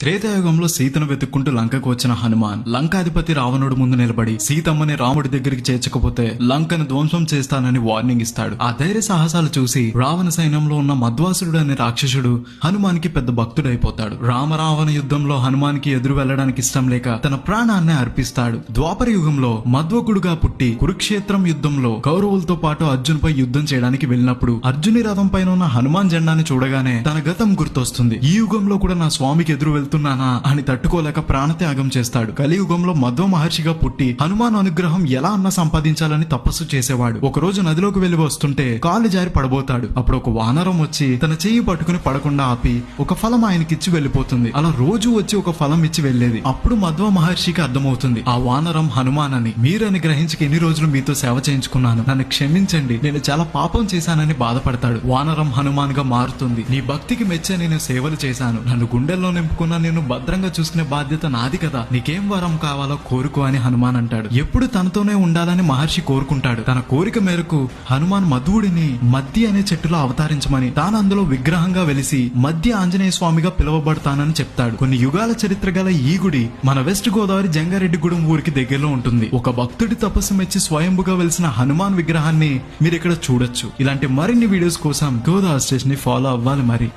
త్రేతాయుగంలో సీతను వెతుక్కుంటూ లంకకు వచ్చిన హనుమాన్ లంకాధిపతి రావణుడు ముందు నిలబడి సీతమ్మని రాముడి దగ్గరికి చేర్చకపోతే లంకను ధ్వంసం చేస్తానని వార్నింగ్ ఇస్తాడు. ఆ ధైర్య సాహసాలు చూసి రావణ సైన్యంలో ఉన్న మధ్వాసురుడు అనే రాక్షసుడు హనుమాన్కి పెద్ద భక్తుడైపోతాడు. రామరావణ యుద్ధంలో హనుమాన్కి ఎదురు వెళ్ళడానికి ఇష్టం లేక తన ప్రాణాన్ని అర్పిస్తాడు. ద్వాపర యుగంలో మధ్వకుడుగా పుట్టి కురుక్షేత్రం యుద్ధంలో కౌరవులతో పాటు అర్జున్పై యుద్ధం చేయడానికి వెళ్ళినప్పుడు అర్జుని రథం పైన ఉన్న హనుమాన్ జెండాని చూడగానే తన గతం గుర్తొస్తుంది. ఈ యుగంలో కూడా నా స్వామికి ఎదురు వెళ్తున్నానా అని తట్టుకోలేక ప్రాణత్యాగం చేస్తాడు. కలియుగంలో మధ్వ మహర్షిగా పుట్టి హనుమాన్ అనుగ్రహం ఎలా అన్న సంపాదించాలని తపస్సు చేసేవాడు. ఒక రోజు నదిలోకి వెళ్ళి వస్తుంటే కాలు జారి పడబోతాడు. అప్పుడు ఒక వానరం వచ్చి తన చెయ్యి పట్టుకుని పడకుండా ఆపి ఒక ఫలం ఆయనకిచ్చి వెళ్ళిపోతుంది. అలా రోజు వచ్చి ఒక ఫలం ఇచ్చి వెళ్ళేది అప్పుడు మధ్వ మహర్షికి అర్థమవుతుంది. ఆ వానరం హనుమాన్ అని మీరని గ్రహించక ఎన్ని రోజులు మీతో సేవ చేయించుకున్నాను. నన్ను క్షమించండి. నేను చాలా పాపం చేశానని బాధపడతాడు. వానరం హనుమాన్గా మారుతుంది. నీ భక్తికి మెచ్చే నేను సేవలు చేశాను. నన్ను గుండెల్లో నింపుకున్న నేను భద్రంగా చూసుకునే బాధ్యత నాది కదా. నీకేం వరం కావాలో కోరుకో అని హనుమాన్ అంటాడు. ఎప్పుడు తనతోనే ఉండాలని మహర్షి కోరుకుంటాడు. తన కోరిక మేరకు హనుమాన్ మధువుడిని మద్ది అనే చెట్టులో అవతరించమని తాను అందులో విగ్రహంగా వెలిసి మధ్య ఆంజనేయ స్వామిగా పిలువబడతానని చెప్తాడు. కొన్ని యుగాల చరిత్ర గల ఈ గుడి మన వెస్ట్ గోదావరి జంగారెడ్డిగూడెం ఊరికి దగ్గరలో ఉంటుంది. ఒక భక్తుడి తపస్సు మెచ్చి స్వయంభుగా వెలిసిన హనుమాన్ విగ్రహాన్ని మీరు ఇక్కడ చూడొచ్చు. ఇలాంటి మరిన్ని వీడియోస్ కోసం గోదావరి స్టేషన్ని ఫాలో అవ్వాలి మరి.